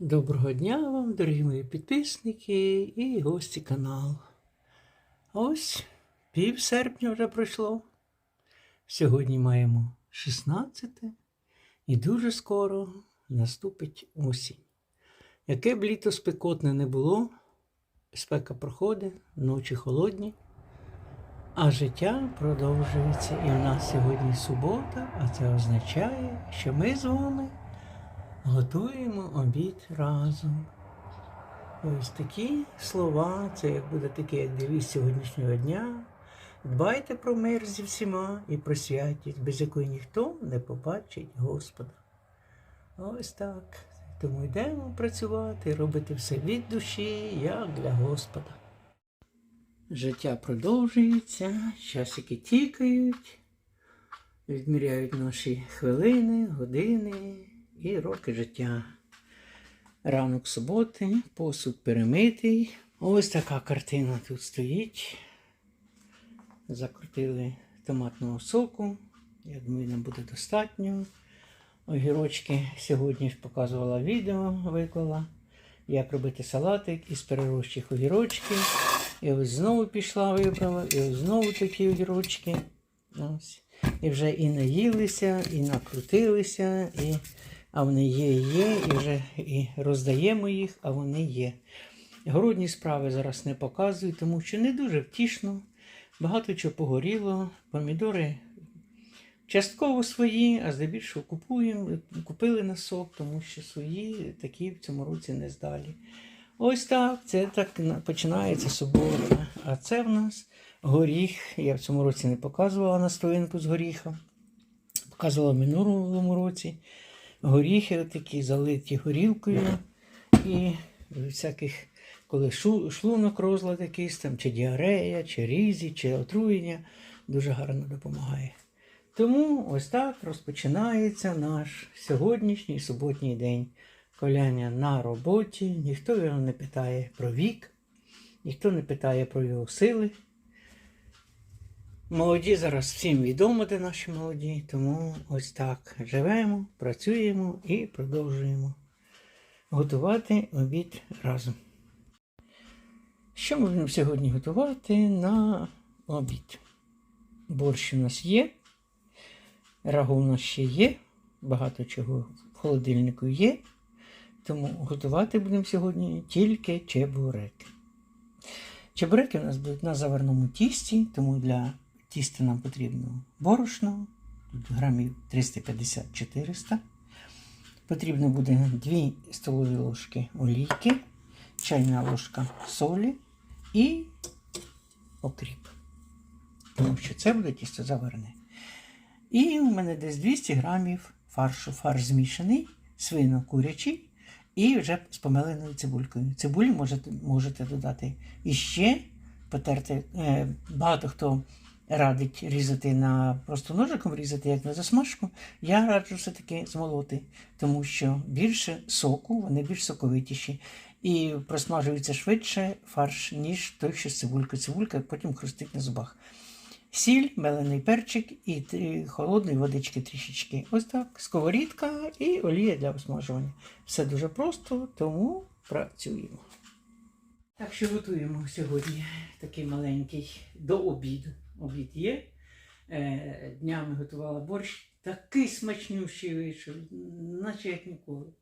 Доброго дня вам, дорогі мої підписники і гості каналу. Ось пів серпня вже пройшло. Сьогодні маємо 16 і дуже скоро наступить осінь. Яке б літо спекотне не було, спека проходить, ночі холодні, а життя продовжується. І в нас сьогодні субота, а це означає, що ми з вами готуємо обід разом. Ось такі слова, це як буде такий як девіз сьогоднішнього дня. Дбайте про мир зі всіма і про святість, без якої ніхто не побачить Господа. Ось так. Тому йдемо працювати, робити все від душі, як для Господа. Життя продовжується, часики тікають, відміряють наші хвилини, години і роки життя. Ранок суботи, посуд перемитий. Ось така картина тут стоїть. Закрутили томатного соку. Я думаю, нам буде достатньо. Огірочки сьогодні ж показувала відео, виклала. Як робити салатик із перерощих огірочків. І ось знову пішла, вибрала, і ось знову такі огірочки. Ось. І вже і наїлися, і накрутилися, і, а вони є, є, і вже і роздаємо їх, а вони є. Городні справи зараз не показую, тому що не дуже втішно. Багато чого погоріло. Помідори частково свої, а здебільшого купуємо, купили на сок, тому що свої такі в цьому році не здалі. Ось так, це так на- починається субота. А це в нас горіх. Я в цьому році не показувала настоянку з горіха. Показувала в минулому році. Горіхи такі залиті горілкою. І всяких, коли шлунок розлад якийсь там, чи діарея, чи різі, чи отруєння, дуже гарно допомагає. Тому ось так розпочинається наш сьогоднішній суботній день. Коляння на роботі, ніхто його не питає про вік, ніхто не питає про його сили. Молоді зараз всім відомо, де наші молоді, тому ось так живемо, працюємо і продовжуємо готувати обід разом. Що ми будемо сьогодні готувати на обід? Борщ у нас є, рагу у нас ще є, багато чого в холодильнику є. Тому готувати будемо сьогодні тільки чебуреки. Чебуреки у нас будуть на заварному тісті, тому для тіста нам потрібно борошно, тут грамів 350-400. Потрібно буде 2 столові ложки олійки, чайна ложка солі і окріп. Тому що це буде тісто заварене. І у мене десь 200 грамів фаршу. Фарш змішаний, свино-курячий і вже з помеленою цибулькою. Цибулі можете, можете додати іще потерти. Е, багато хто радить різати на просто ножиком різати, як на засмажку. Я раджу все-таки змолоти, тому що більше соку, вони більш соковитіші. І просмажується швидше фарш, ніж той, що з цибулькою. Цибулька потім хрустить на зубах. Сіль, мелений перчик і холодної водички трішечки. Ось так. Сковорідка і олія для осмажування. Все дуже просто, тому працюємо. Так що готуємо сьогодні такий маленький до обіду. Обід є. Е, Днями готувала борщ. Такий смачнющий вийшов, наче як ніколи.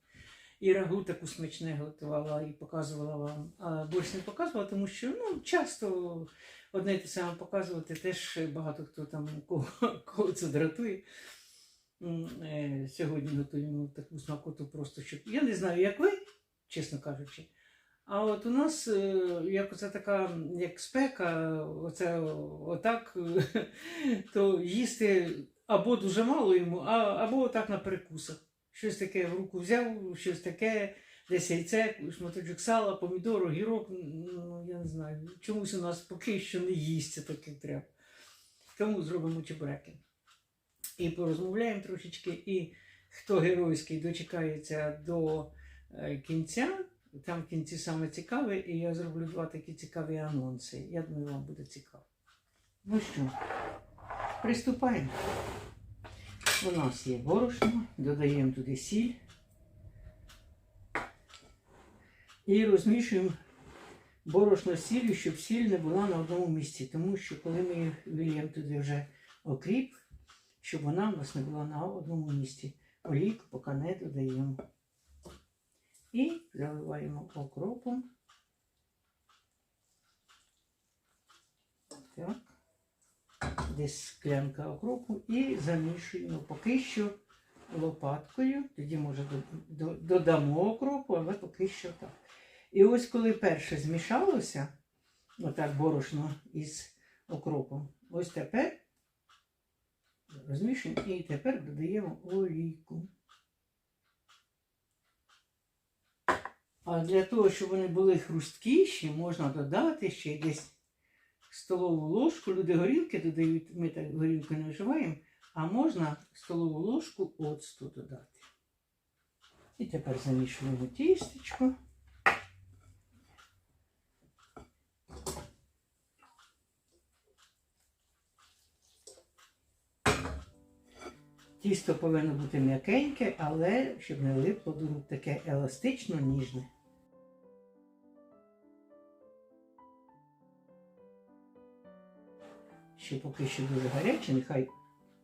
І рагу таку смачне готувала і показувала вам. А борщ не показувала, тому що ну, часто одне й те саме показувати, теж багато хто там кого, кого це дратує. Е, Сьогодні готуємо таку смакоту просто, щоб. Я не знаю, як ви, чесно кажучи. А от у нас е, як оце така як спека, оце отак, то їсти або дуже мало йому, або отак на перекусах. Щось таке в руку взяв, щось таке, десь яйце, шматочок сала, помідор, огірок, ну я не знаю. Чомусь у нас поки що не їсться так, треба. Тому зробимо чебуреки. І порозмовляємо трошечки, і хто геройський дочекається до е, кінця, там в кінці саме цікаве, і я зроблю два такі цікаві анонси. Я думаю, вам буде цікаво. Ну що, приступаємо. У нас є борошно, додаємо туди сіль, І розмішуємо борошно з сіллю, щоб сіль не була на одному місці. Тому що коли ми виліємо туди вже окріп, щоб вона в нас не була на одному місці. Олійку поки не додаємо. І заливаємо окропом. Так. Десь склянка окропу і замішуємо поки що лопаткою. Тоді, може, до- до- додамо окропу, але поки що так. І ось коли перше змішалося, отак борошно із окропом, ось тепер розмішуємо і тепер додаємо олійку. А для того, щоб вони були хрусткіші, можна додати ще десь столову ложку. Люди горілки додають, ми так горілки не вживаємо, а можна столову ложку оцту додати. І тепер замішуємо тістечко. Тісто повинно бути м'якеньке, але щоб не липло таке еластично ніжне. Ще поки що дуже гаряче, нехай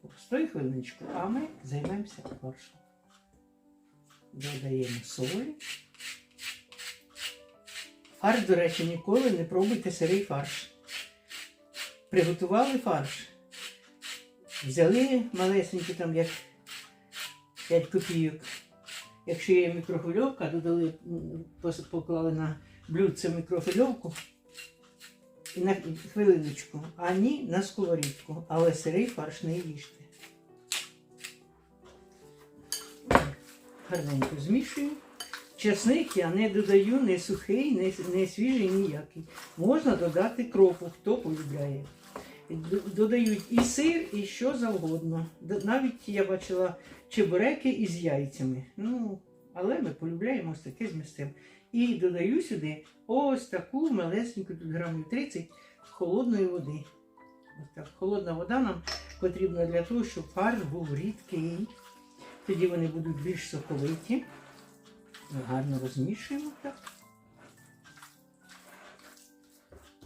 постоїть хвилиночку, а ми займемося фаршем. Додаємо солі. Фарш, до речі, ніколи не пробуйте сирий фарш. Приготували фарш. Взяли малесенькі там як 5 копійок. Якщо є мікрохвильовка, додали, поклали на блюдце мікрохвильовку на хвилиночку, а ні на сковорідку. Але сирий фарш не їжте. Гарненько змішую. Чесник я не додаю не сухий, не, не свіжий ніякий. Можна додати кропу, хто полюбляє. Додають і сир, і що завгодно. Навіть я бачила чебуреки із яйцями. Ну, але ми полюбляємо ось таке з місцем. І додаю сюди ось таку малесеньку, тут грамів 30 холодної води. Ось так. Холодна вода нам потрібна для того, щоб фарш був рідкий. Тоді вони будуть більш соковиті. Гарно розмішуємо так.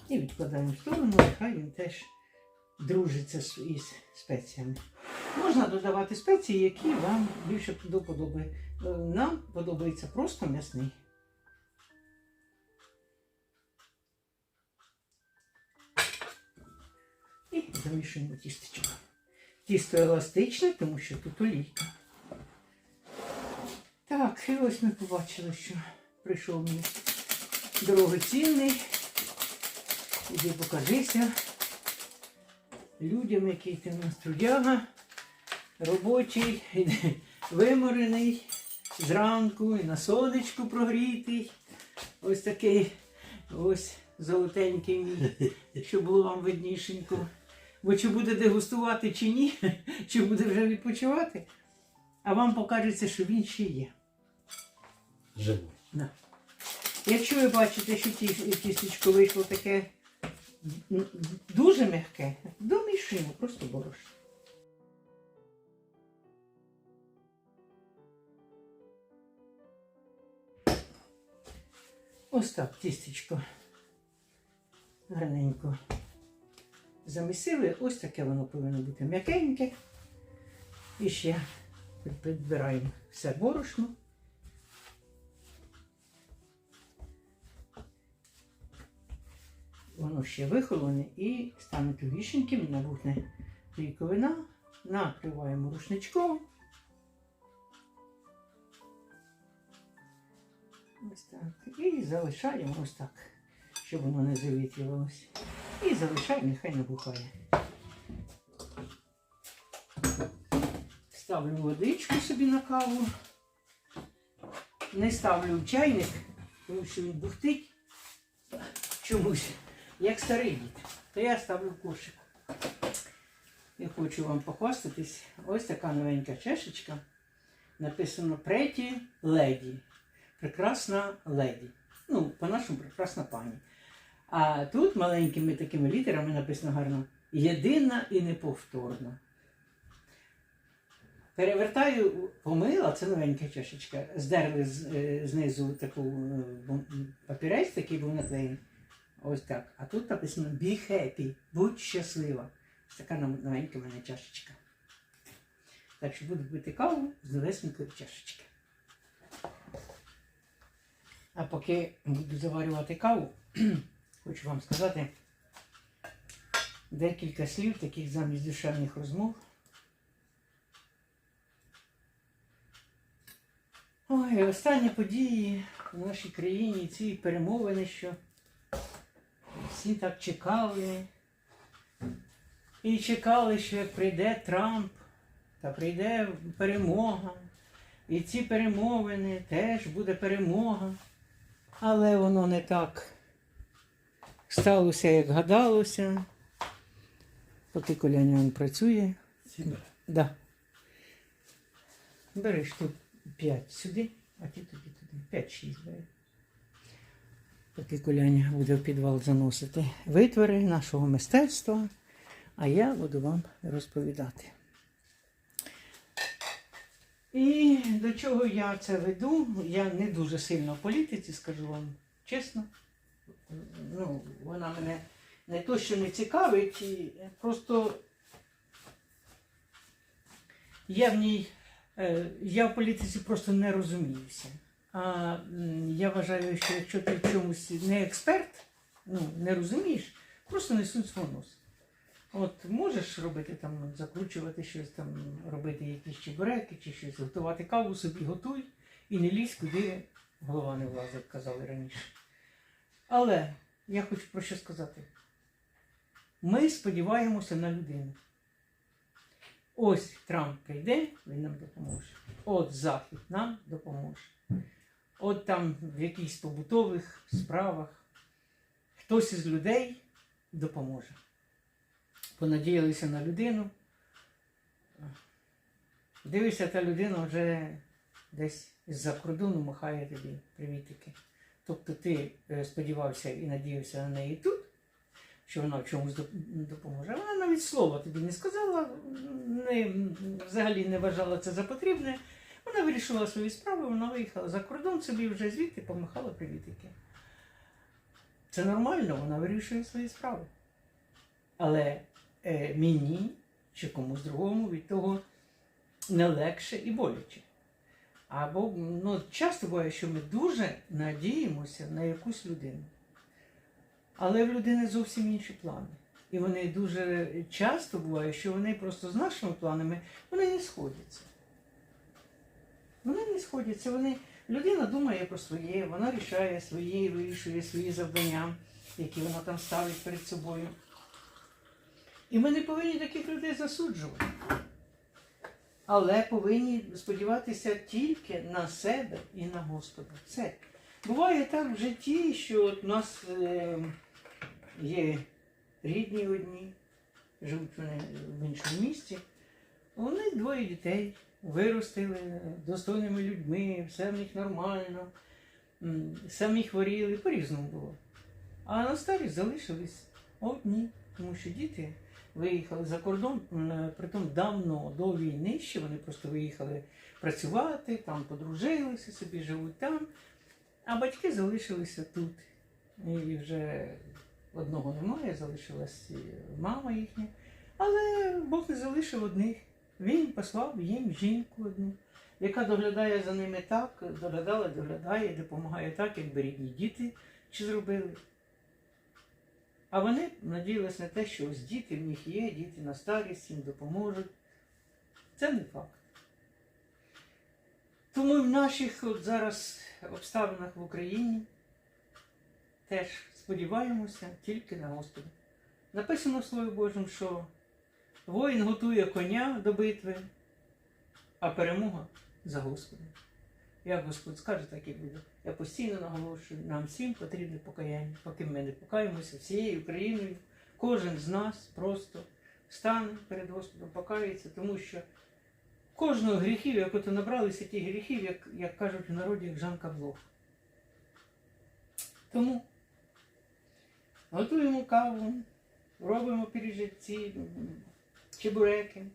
І відкладаємо в сторону, нехай він теж дружиться із спеціями. Можна додавати спеції, які вам більше до Нам подобається просто м'ясний. Замішуємо тістечко. Тісто еластичне, тому що тут олійка. Так, і ось ми побачили, що прийшов мій дорогоцінний. Іди покажися людям, який ти в нас трудяга, робочий, виморений, зранку і на сонечку прогрітий. Ось такий ось золотенький мій, щоб було вам виднішенько. Бо чи буде дегустувати, чи ні, чи буде вже відпочивати, а вам покажеться, що він ще є. Живой. Да. Якщо ви бачите, що ті- тістечко вийшло таке дуже м'яке, домішуємо просто борошно. Ось так тістечко гарненько замісили. Ось таке воно повинно бути м'якеньке. І ще підбираємо все борошно. Воно ще вихолоне і стане тугішеньким, набухне клейковина. Накриваємо рушничком. Ось так. І залишаємо ось так, щоб воно не завітрювалося. І залишаємо, нехай набухає. Ставлю водичку собі на каву. Не ставлю в чайник, тому що він бухтить чомусь, як старий дід. То я ставлю в кошик. Я хочу вам похвастатись. Ось така новенька чашечка. Написано Преті леді. Прекрасна леді. Ну, по-нашому прекрасна пані. А тут маленькими такими літерами написано гарно Єдина і неповторна. Перевертаю, помила, це новенька чашечка. Здерли з, е, знизу таку е, папірець, такий був наклеєний. Ось так. А тут написано Be happy, будь щаслива. Така новенька мене чашечка. Так що буду пити каву з новесенької чашечки. А поки буду заварювати каву, хочу вам сказати декілька слів, таких замість душевних розмов. Ой, останні події в нашій країні, ці перемовини, що всі так чекали. І чекали, що як прийде Трамп, та прийде перемога. І ці перемовини теж буде перемога. Але воно не так сталося, як гадалося. Поки Колянян працює. Сідай. Да. Береш тут 5 сюди, а ти тоді туди. 5-6 бери. Поки Коляня буде в підвал заносити витвори нашого мистецтва, а я буду вам розповідати. І до чого я це веду? Я не дуже сильно в політиці, скажу вам чесно. Ну, вона мене не то, що не цікавить, і просто я в ній, е, я в політиці просто не розуміюся. А я вважаю, що якщо ти в чомусь не експерт, ну, не розумієш, просто не суть свого носа. От можеш робити там, закручувати щось там, робити якісь чебуреки чи щось, готувати каву собі готуй і не лізь, куди голова не влазить, казали раніше. Але я хочу про що сказати. Ми сподіваємося на людину. Ось Трамп прийде, він нам допоможе. От Захід нам допоможе. От там в якихось побутових справах хтось із людей допоможе. Понадіялися на людину. Дивишся, та людина вже десь з-за кордону махає тобі привітики. Тобто ти е, сподівався і надіявся на неї тут, що вона в чомусь допоможе. Вона навіть слова тобі не сказала, не, взагалі не вважала це за потрібне. Вона вирішила свої справи, вона виїхала за кордон собі вже звідти помахала привітики. Це нормально, вона вирішує свої справи. Але е, мені чи комусь другому від того не легше і боляче. Або ну, часто буває, що ми дуже надіємося на якусь людину. Але в людини зовсім інші плани. І вони дуже часто буває, що вони просто з нашими планами вони не сходяться. Вони не сходяться. Вони... Людина думає про своє, вона рішає свої, вирішує свої завдання, які вона там ставить перед собою. І ми не повинні таких людей засуджувати. Але повинні сподіватися тільки на себе і на Господа. Все. Буває так в житті, що от у нас е, є рідні одні, живуть вони в іншому місті. Вони двоє дітей виростили достойними людьми, все в них нормально, самі хворіли, по-різному було. А на старість залишились одні, тому що діти виїхали за кордон, м, притом давно до війни, ще вони просто виїхали працювати, там подружилися собі, живуть там, а батьки залишилися тут. І вже одного немає, залишилась мама їхня. Але Бог не залишив одних. Він послав їм жінку одну, яка доглядає за ними так, доглядала, доглядає, допомагає так, якби рідні діти чи зробили. А вони надіялися на те, що ось діти в них є, діти на старість їм допоможуть. Це не факт. Тому в наших от зараз обставинах в Україні теж сподіваємося тільки на Господа. Написано в Слові Божому, що воїн готує коня до битви, а перемога за Господом. Як Господь скаже, так і буде. Я постійно наголошую, нам всім потрібне покаяння. Поки ми не покаємося всією Україною, кожен з нас просто стане перед Господом, покається, тому що кожного гріхів, як ото набралися ті гріхів, як, як кажуть в народі, як Жанка Блох. Тому готуємо каву, робимо пиріжці, чебуреки.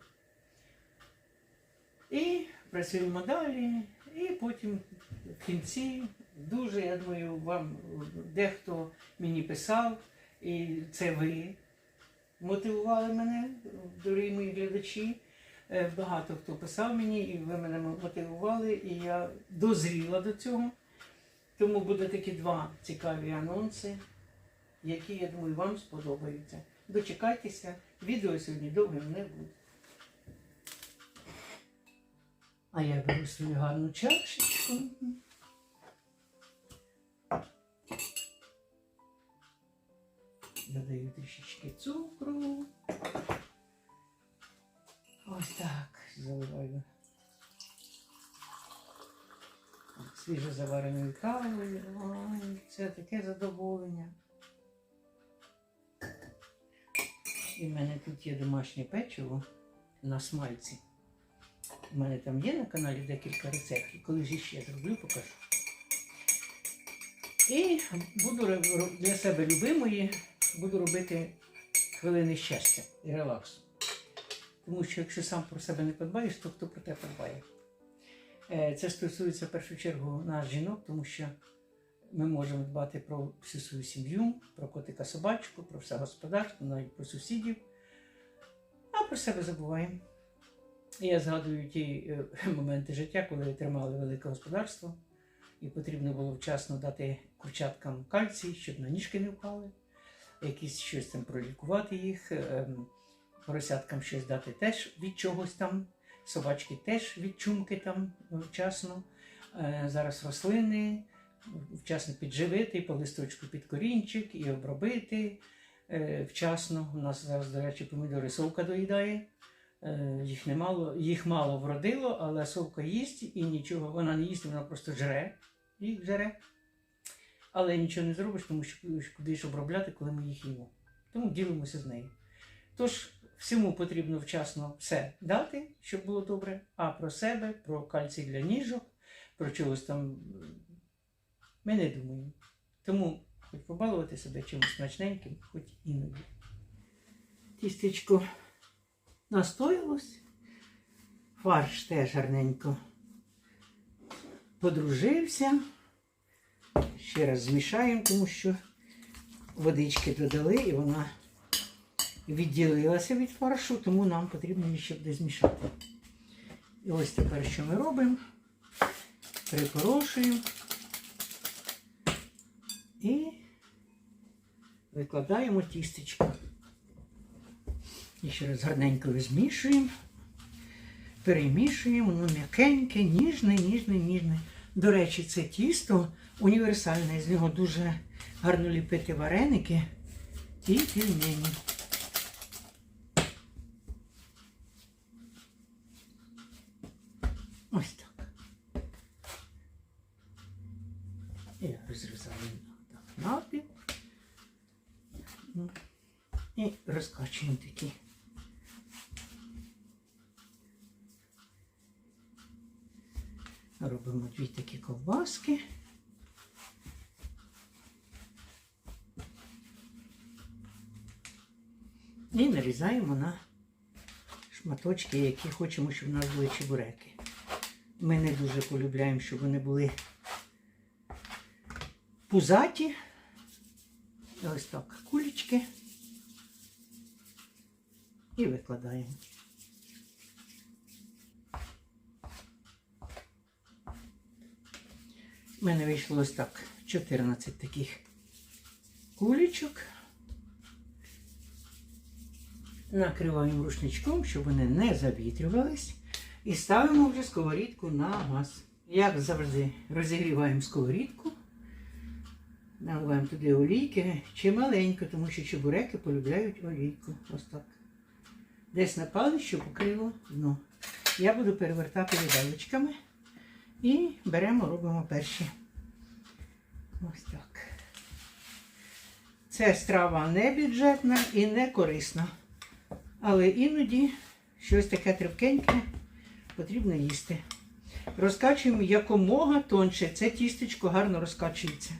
І працюємо далі. І потім в кінці дуже, я думаю, вам дехто мені писав, і це ви мотивували мене, дорогі мої глядачі. Е, Багато хто писав мені, і ви мене мотивували, і я дозріла до цього. Тому буде такі два цікаві анонси, які, я думаю, вам сподобаються. Дочекайтеся, відео сьогодні довгим не буде. А я беру свою гарну чашечку. Додаю трішечки цукру. Ось так. Заливаю свіжо завареною кавою. Ой, це таке задоволення. І в мене тут є домашнє печиво на смальці. У мене там є на каналі декілька рецептів, коли ж ще зроблю, покажу. І буду для себе любимої, буду робити хвилини щастя і релаксу. Тому що якщо сам про себе не подбаєш, то хто про тебе подбає? Е, Це стосується в першу чергу нас жінок, тому що ми можемо дбати про всю свою сім'ю, про котика собачку, про все господарство, навіть про сусідів, а про себе забуваємо. Я згадую ті е, моменти життя, коли тримали велике господарство, і потрібно було вчасно дати курчаткам кальцій, щоб на ніжки не впали, якісь щось там пролікувати їх, ем, поросяткам щось дати теж від чогось там, собачки теж від чумки там вчасно. Е, Зараз рослини, вчасно підживити, по листочку під корінчик і обробити. е, Вчасно. У нас зараз, до речі, помідори совка доїдає. Е, Їх немало, їх мало вродило, але совка їсть і нічого, вона не їсть, вона просто жре, їх жре. Але нічого не зробиш, тому що куди ж обробляти, коли ми їх їмо. Тому ділимося з нею. Тож, всьому потрібно вчасно все дати, щоб було добре, а про себе, про кальцій для ніжок, про чогось там ми не думаємо. Тому хоч побалувати себе чимось смачненьким, хоч іноді. Тістечко настоялось. Фарш теж гарненько подружився. Ще раз змішаємо, тому що водички додали і вона відділилася від фаршу, тому нам потрібно її ще буде змішати. І ось тепер що ми робимо? Припорошуємо і викладаємо тістечко. І ще раз гарненько змішуємо, перемішуємо, воно м'якеньке, ніжне, ніжне, ніжне. До речі, це тісто універсальне, з нього дуже гарно ліпити вареники і пельмені. Ось так. І розрізаємо так напів. Ну, І розкачуємо такі. Робимо дві такі ковбаски. І нарізаємо на шматочки, які хочемо, щоб у нас були чебуреки. Ми не дуже полюбляємо, щоб вони були пузаті. Ось так кулечки. І викладаємо. У мене вийшло ось так 14 таких кулечок. Накриваємо рушничком, щоб вони не завітрювались. І ставимо вже сковорідку на газ. Як завжди, розігріваємо сковорідку. Наливаємо туди олійки чи маленько, тому що чебуреки полюбляють олійку. Ось так. Десь напали, що покрило дно. Я буду перевертати виделочками. І беремо, робимо перші. Ось так. Це страва не бюджетна і не корисна. Але іноді щось таке тривкеньке потрібно їсти. Розкачуємо якомога тонше. Це тістечко гарно розкачується.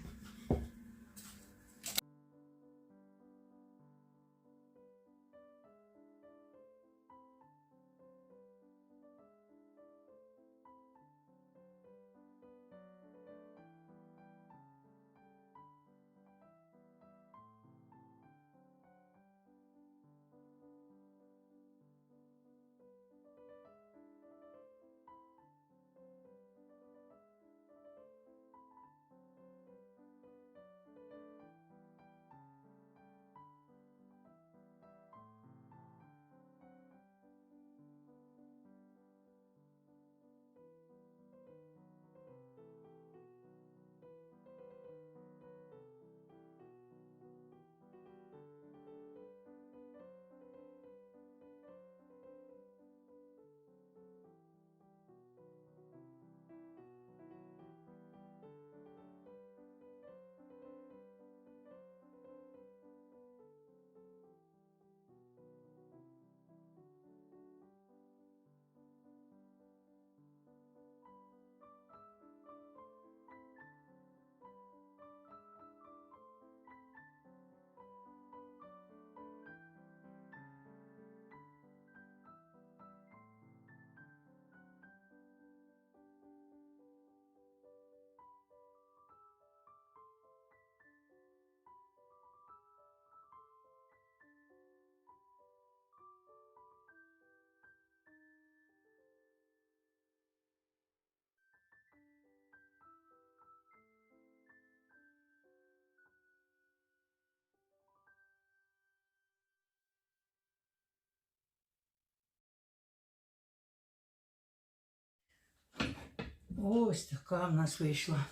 Ось така в нас вийшла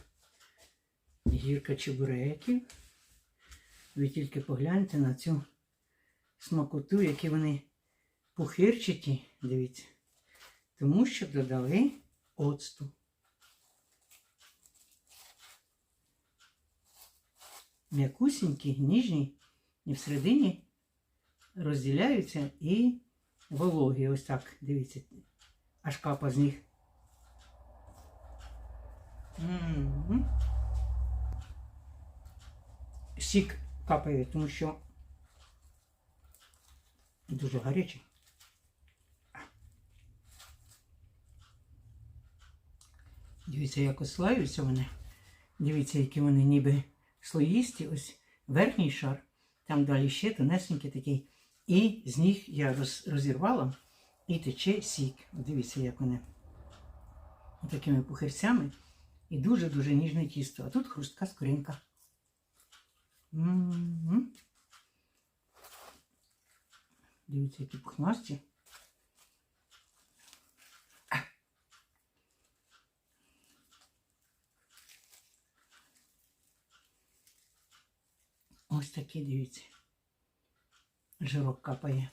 гірка чебуреків. Ви тільки погляньте на цю смакоту, які вони пухирчаті, дивіться. Тому що додали оцту. М'якусінькі, ніжні, і всередині розділяються і вологі. Ось так, дивіться, аж капа з них. Сік капає, тому що дуже гарячий. Дивіться, як ослаюються вони. Дивіться, які вони ніби слоїсті. Ось верхній шар, там далі ще тонесенький такий. І з них я роз, розірвала і тече сік. Дивіться, як вони такими пухирцями. І дуже-дуже ніжне тісто. А тут хрустка скоринка. Дивіться, які пухнасті. Ось такі, дивіться. Жирок капає.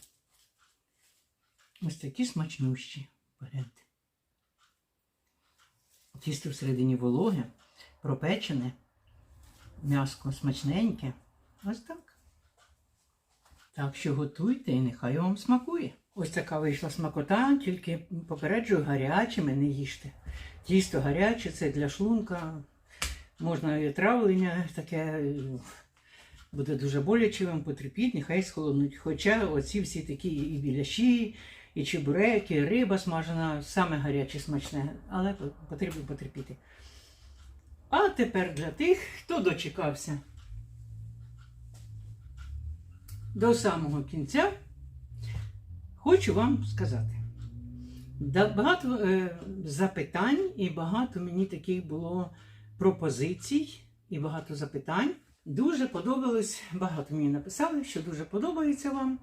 Ось такі смачнющі. Погляньте. Тісто всередині вологе, пропечене, м'яско смачненьке. Ось так. Так що готуйте і нехай вам смакує. Ось така вийшла смакота, тільки попереджую, гарячими не їжте. Тісто гаряче, це для шлунка. Можна і травлення таке. Буде дуже боляче вам потерпіть, нехай схолонуть. Хоча оці всі такі і біляші, і чебуреки, і риба смажена, саме гаряче смачне, але потрібно потерпіти. А тепер для тих, хто дочекався до самого кінця, хочу вам сказати. Багато е, запитань і багато мені таких було пропозицій і багато запитань. Дуже подобалось, багато мені написали, що дуже подобається вам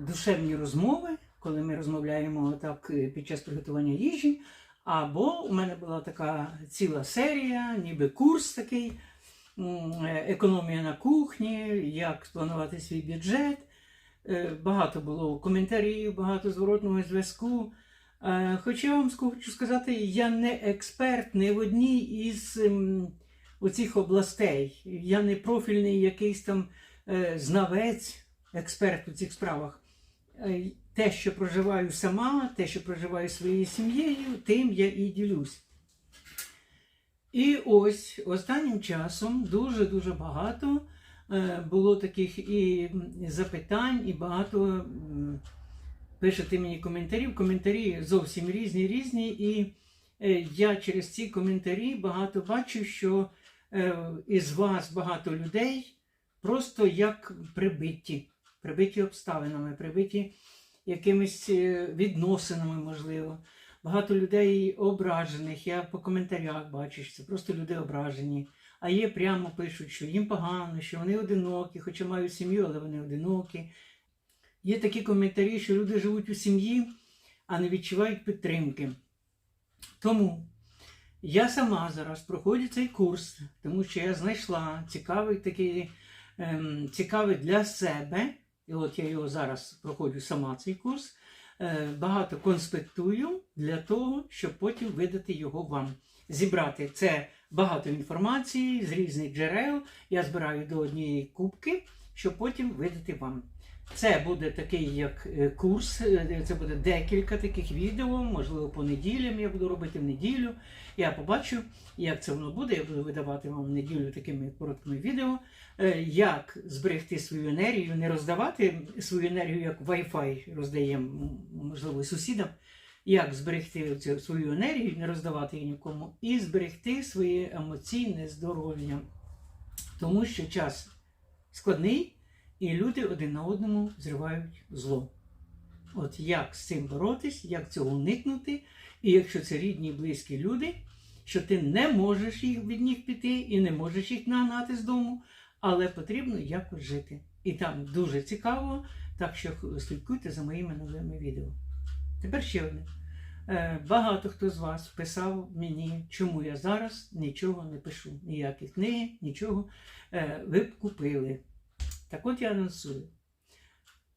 душевні розмови, коли ми розмовляємо так е, під час приготування їжі. Або у мене була така ціла серія, ніби курс такий, е, економія на кухні, як спланувати свій бюджет. Е, Багато було коментарів, багато зворотного зв'язку. Е, Хоча я вам хочу сказати, я не експерт ні в одній із оцих областей. Я не профільний якийсь там е, знавець, експерт у цих справах. Е, Те, що проживаю сама, те, що проживаю своєю сім'єю, тим я і ділюсь. І ось останнім часом дуже-дуже багато е, було таких і запитань, і багато пишете мені коментарів. Коментарі зовсім різні, різні. І е, я через ці коментарі багато бачу, що із вас багато людей просто як прибиті, прибиті обставинами, прибиті якимись е, відносинами, можливо. Багато людей ображених. Я по коментарях бачу, що це просто люди ображені. А є прямо пишуть, що їм погано, що вони одинокі, хоча мають сім'ю, але вони одинокі. Є такі коментарі, що люди живуть у сім'ї, а не відчувають підтримки. Тому я сама зараз проходжу цей курс, тому що я знайшла цікавий такий, ем, цікавий для себе. І от я його зараз проходжу сама цей курс. Е, багато конспектую для того, щоб потім видати його вам. Зібрати це багато інформації з різних джерел. Я збираю до однієї кубки, щоб потім видати вам. Це буде такий як е, курс, е, це буде декілька таких відео, можливо, по неділям я буду робити в неділю. Я побачу, як це воно буде. Я буду видавати вам в неділю такими короткими відео, е, як зберегти свою енергію, не роздавати свою енергію, як Wi-Fi роздаємо, можливо, сусідам. Як зберегти цю свою енергію, не роздавати її нікому, і зберегти своє емоційне здоров'я. Тому що час складний, і люди один на одному зривають зло. От як з цим боротись, як цього уникнути, і якщо це рідні і близькі люди, що ти не можеш їх від них піти і не можеш їх нагнати з дому, але потрібно якось жити. І там дуже цікаво, так що слідкуйте за моїми новими відео. Тепер ще одне. Е, Багато хто з вас писав мені, чому я зараз нічого не пишу, ніякі книги, нічого. Е, Ви б купили. Так от я анонсую.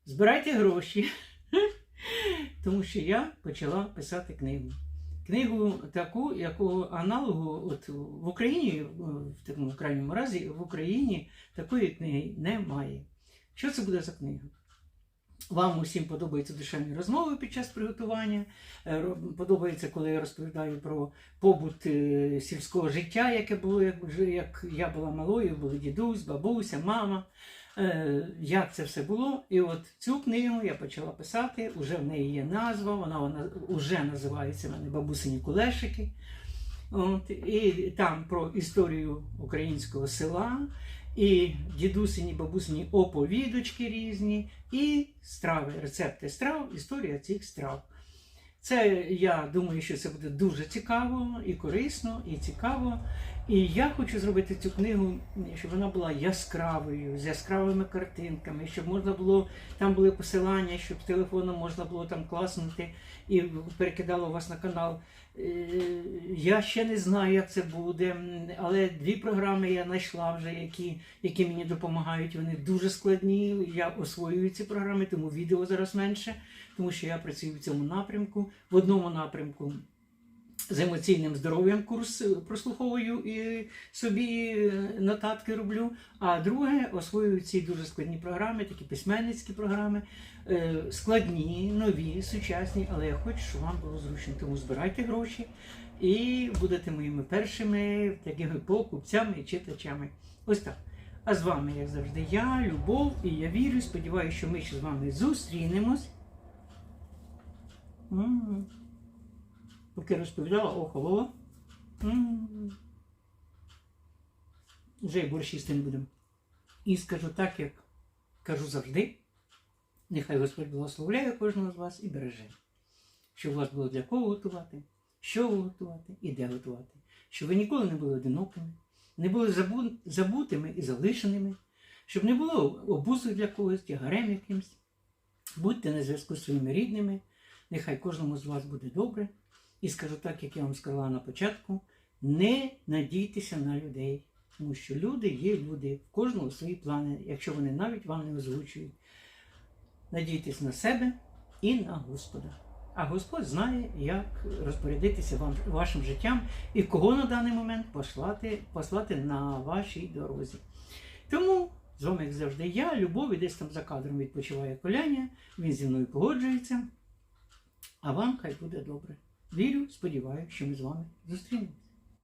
Збирайте гроші, тому що я почала писати книгу. Книгу таку, якого аналогу от в Україні, в такому крайньому разі, в Україні такої книги немає. Що це буде за книга? Вам усім подобаються душевні розмови під час приготування. Е, Подобається, коли я розповідаю про побут е, сільського життя, яке було, як я була малою, були дідусь, бабуся, мама. Е, Як це все було. І от цю книгу я почала писати, уже в неї є назва, вона, вона вже називається в мене Бабусині Кулешики. От, і там про історію українського села, і дідусині, бабусині оповідочки різні, і страви, рецепти страв, історія цих страв. Це я думаю, що це буде дуже цікаво і корисно, і цікаво. І я хочу зробити цю книгу, щоб вона була яскравою, з яскравими картинками, щоб можна було, там були посилання, щоб телефоном можна було там класнути і перекидало вас на канал. Е, Я ще не знаю, як це буде, але дві програми я знайшла вже, які, які мені допомагають. Вони дуже складні. Я освоюю ці програми, тому відео зараз менше, тому що я працюю в цьому напрямку. В одному напрямку з емоційним здоров'ям курс е, прослуховую і собі е, нотатки роблю. А друге освоюю ці дуже складні програми, такі письменницькі програми, е, складні, нові, сучасні, але я хочу, щоб вам було зручно. Тому збирайте гроші і будете моїми першими такими покупцями і читачами. Ось так. А з вами, як завжди, я, Любов, і я вірю, сподіваюся, що ми ще з вами зустрінемось. Поки розповідала, охолола. Вже й борщі з тим будемо. І скажу так, як кажу завжди. Нехай Господь благословляє кожного з вас і береже. Щоб у вас було для кого готувати, що готувати і де готувати. Щоб ви ніколи не були одинокими, не були забу- забутими і залишеними, щоб не було обузою для когось, тягарем якимсь. Будьте на зв'язку з своїми рідними. Нехай кожному з вас буде добре. І скажу так, як я вам сказала на початку: не надійтеся на людей, тому що люди є люди, в кожного свої плани, якщо вони навіть вам не озвучують. Надійтесь на себе і на Господа. А Господь знає, як розпорядитися вам, вашим життям і кого на даний момент послати, послати на вашій дорозі. Тому з вами, як завжди, я, Любов, і десь там за кадром відпочиває коляня, він зі мною погоджується. А вам хай буде добре. Вірю, сподіваюся, що ми з вами зустрінемось.